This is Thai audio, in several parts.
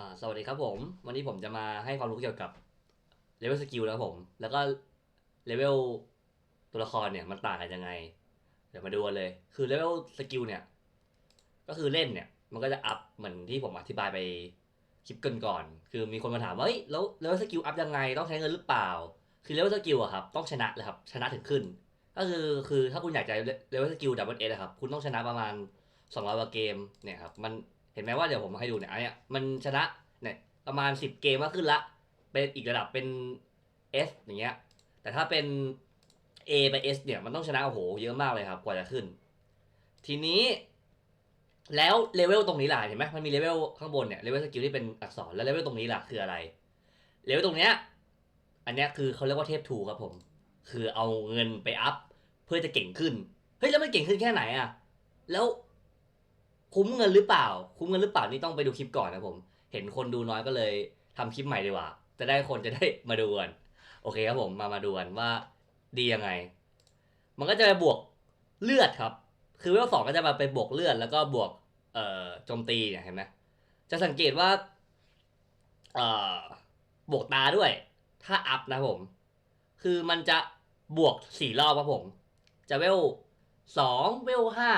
่สวัสดีครับผม วันนี้ผมจะมาให้ความรู้เกี่ยวกับเลเวลสกิลนะครับผม แล้วก็เลเวลตัวละครเนี่ยมันต่างกันยังไง เดี๋ยวมาดูกันเลย คือเลเวลสกิลเนี่ย ก็คือเล่นเนี่ย มันก็จะอัพเหมือนที่ผมอธิบายไปคลิปก่อนก่อน คือมีคนมาถามว่าเฮ้ยแล้วเลเวลสกิลอัพยังไงต้องใช้เงินหรือเปล่า คือเลเวลสกิลอะครับต้องชนะเลยครับชนะถึงขึ้น ก็คือคือถ้าคุณอยากจะเลเวลสกิลดับเบิลเอครับคุณต้องชนะประมาณ200กว่าเกมเนี่ยครับมัน เห็นไหมว่าเดี๋ยวผมให้ดูเนี่ยอันเนี้ยมันชนะเนี่ยประมาณ 10 เกมก็ขึ้นละ เป็นอีกระดับเป็น S อย่างเงี้ย แต่ถ้าเป็น A ไป S เนี่ยมันต้องชนะโอ้โหเยอะมากเลยครับ กว่าจะขึ้น ทีนี้แล้วเลเวลตรงนี้ล่ะเห็นไหมมันมีเลเวลข้างบนเนี่ยเลเวลสกิลที่เป็นอักษรแล้วเลเวลตรงนี้ล่ะคืออะไรเลเวลตรงเนี้ยอันเนี้ยคือเขาเรียกว่าเทพทูครับผม คือเอาเงินไปอัพเพื่อจะเก่งขึ้นเฮ้ยแล้วมันเก่งขึ้นแค่ไหนอะแล้ว คุ้มเงินหรือเปล่า คุ้มเงินหรือเปล่านี่ต้องไปดูคลิปก่อนนะผม เห็นคนดูน้อยก็เลยทำคลิปใหม่ดีกว่า จะได้คนจะได้มาดูกันโอเคครับผมมามาดูกันว่าดียังไง มันก็จะไปบวกเลือดครับ คือเวลสองก็จะมาไปบวกเลือดแล้วก็บวกเอ่อโจมตีเนี่ยเห็นไหมจะสังเกตว่าเอ่อบวกตาด้วย ถ้าอัพนะผม คือมันจะบวกสี่รอบครับผม จะเวลสองเวลห้า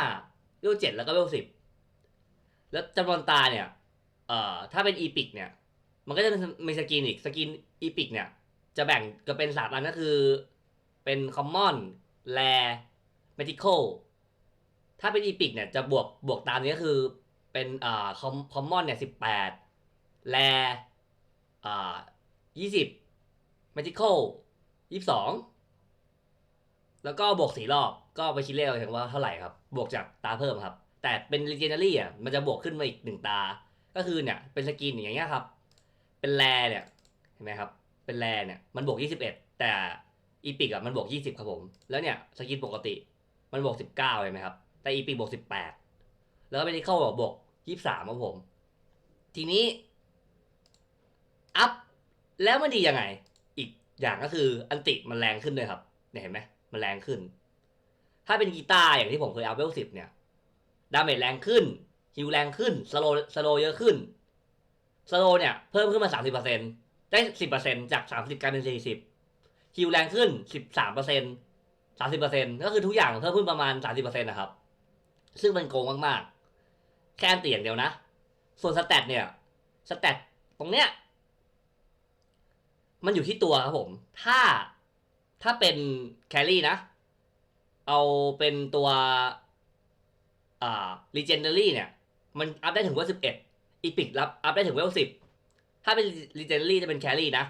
เวลเจ็ดแล้วก็เวลสิบ แล้วจำนวนตาเนี่ย เอ่อ ถ้าเป็นอีพิกเนี่ย มันก็จะมีสกินอีก สกินอีพิกเนี่ย จะแบ่งก็เป็นสามอันก็คือ เป็นคอมมอนแรเมทิคอลถ้าเป็นอีพิกเนี่ย จะบวกบวกตามนี้ก็คือ เป็นอ่าคอมคอมมอนเนี่ยสิบแปดแรอ่ายี่สิบเมทิคอลยี่สิบสองแล้วก็บวกสี่รอบ ก็ไปคิดเลขเอาเองว่าเท่าไหร่ครับ บวกจากตาเพิ่มครับ แต่เป็น legendary อะมันจะบวกขึ้นมาอีกหนึ่งตา ก็คือเนี่ยเป็นสกินอย่างเงี้ยครับ เป็นแรเนี่ยเห็นไหมครับ เป็นแรเนี่ยมันบวก 21 แต่อีพิกอะมันบวก 20 ครับผม แล้วเนี่ยสกินปกติมันบวก 19เห็นไหมครับ แต่อีพิกบวก 18 แล้วก็เป็นที่เข้าบวก 23ครับผม ทีนี้อัพแล้วมันดียังไง อีกอย่างก็คืออันติมันแรงขึ้นเลยครับเนี่ยเห็นไหมมันแรงขึ้น ถ้าเป็นกีตาร์อย่างที่ผมเคยอัพเวลสิบเนี่ย ดาเมจแรงขึ้นฮิวแรงขึ้นสโลสโลเยอะขึ้นสโลเนี่ยเพิ่มขึ้นมา 30%ได้ 10%จาก 30กลายเป็น 40ฮิวแรงขึ้น 13% 30%ก็คือทุกอย่างเพิ่มขึ้นประมาณ 30%นะครับ ซึ่งมันโกงมากๆ แค่เตียงเดียวนะ ส่วนสแตทเนี่ยสแตทตรงเนี้ยมันอยู่ที่ตัวครับผม ถ้าถ้าเป็นแครี่นะ เอาเป็นตัว อ่า legendary เนี่ย มันอัพได้ถึงเวลสิบเอ็ดอีพิกรับอัพได้ถึงเวลสิบถ้าเป็น legendary จะเป็นแครี่นะ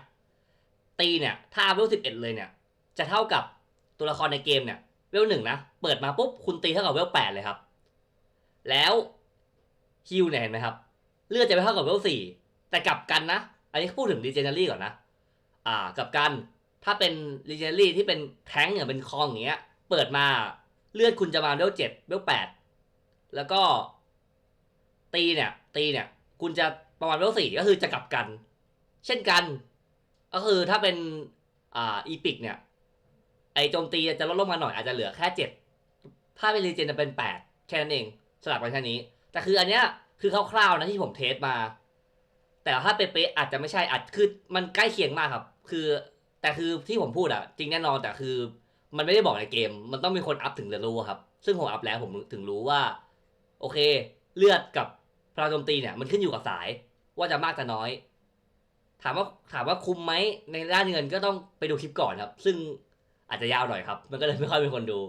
ตีเนี่ย ถ้าเวลสิบเอ็ดเลยเนี่ย จะเท่ากับตัวละครในเกมเนี่ย เวลหนึ่งนะ เปิดมาปุ๊บคุณตีเท่ากับเวลแปดเลยครับ แล้วฮิวเนี่ยเห็นไหมครับ เลือดจะไปเท่ากับเวลสี่แต่กลับกันนะ อันนี้พูดถึง legendary ก่อนนะ อ่ากลับกันถ้าเป็น legendary ที่เป็นแทงค์เนี่ยเป็นคองอย่างเงี้ย เปิดมาเลือดคุณจะมาเวลเจ็ดเวลแปด แล้วก็ ตีเนี่ย ตีเนี่ย คุณจะประมาณเวลสี่ก็คือจะกลับกัน เช่นกัน ก็คือถ้าเป็นอ่าอีพิกเนี่ย ไอโจมตีจะลดลงมาหน่อยอาจจะเหลือแค่เจ็ดถ้าเป็นรีเจนจะเป็นแปดแค่นั้นเอง สลับกันแค่นี้ แต่คืออันเนี้ยคือคร่าวๆนะที่ผมเทสมา แต่ถ้าเป๊ะๆอาจจะไม่ใช่อาจคือมันใกล้เคียงมากครับ คือ แต่คือที่ผมพูดอะจริงแน่นอนแต่คือมันไม่ได้บอกในเกม มันต้องมีคนอัพถึงจะรู้ครับ ซึ่งผมอัพแล้วผมถึงรู้ว่า โอเค เลือดกับพลังโจมตีเนี่ย มันขึ้นอยู่กับสายว่าจะมากจะน้อย ถามว่าถามว่าคุ้มไหมในด้านเงินก็ต้องไปดูคลิปก่อนครับ ซึ่งอาจจะยาวหน่อยครับ มันก็เลยไม่ค่อยมีคนดู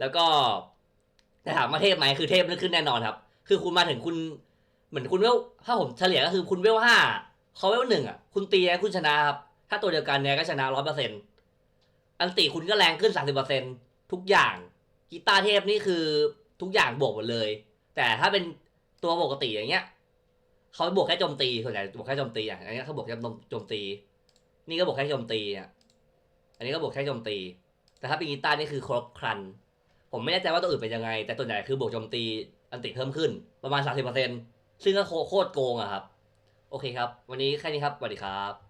แล้วก็แต่ถามว่าเทพไหมคือเทพนั่นขึ้นแน่นอนครับ คือคุณมาถึงคุณ เหมือนคุณเวลถ้าผมเฉลี่ยก็คือคุณเวลห้าเขาเวลหนึ่งอะ คุณตีแคุณชนะครับ ถ้าตัวเดียวกันเนี่ยก็ชนะร้อยเปอร์เซ็นต์อันติคุณก็แรงขึ้นสามสิบเปอร์เซ็นต์ทุกอย่างกีตาร์เทพนี่คือทุกอย่างบวกหมดเลย แต่ถ้าเป็นตัวปกติอย่างเงี้ยเขาบวกแค่โจมตีส่วนใหญ่บวกแค่โจมตีอะอันนี้เขาบวกแค่โจมตี นี่ก็บวกแค่โจมตีอะอันนี้ก็บวกแค่โจมตี แต่ถ้าเป็นกีตาร์นี่คือครบครัน ผมไม่แน่ใจว่าตัวอื่นเป็นยังไง แต่ตัวใหญ่คือบวกโจมตีอันติเพิ่มขึ้นประมาณ 30%ซึ่งก็โคโคตรโกงอะครับ โอเคครับ วันนี้แค่นี้ครับสวัสดีครับ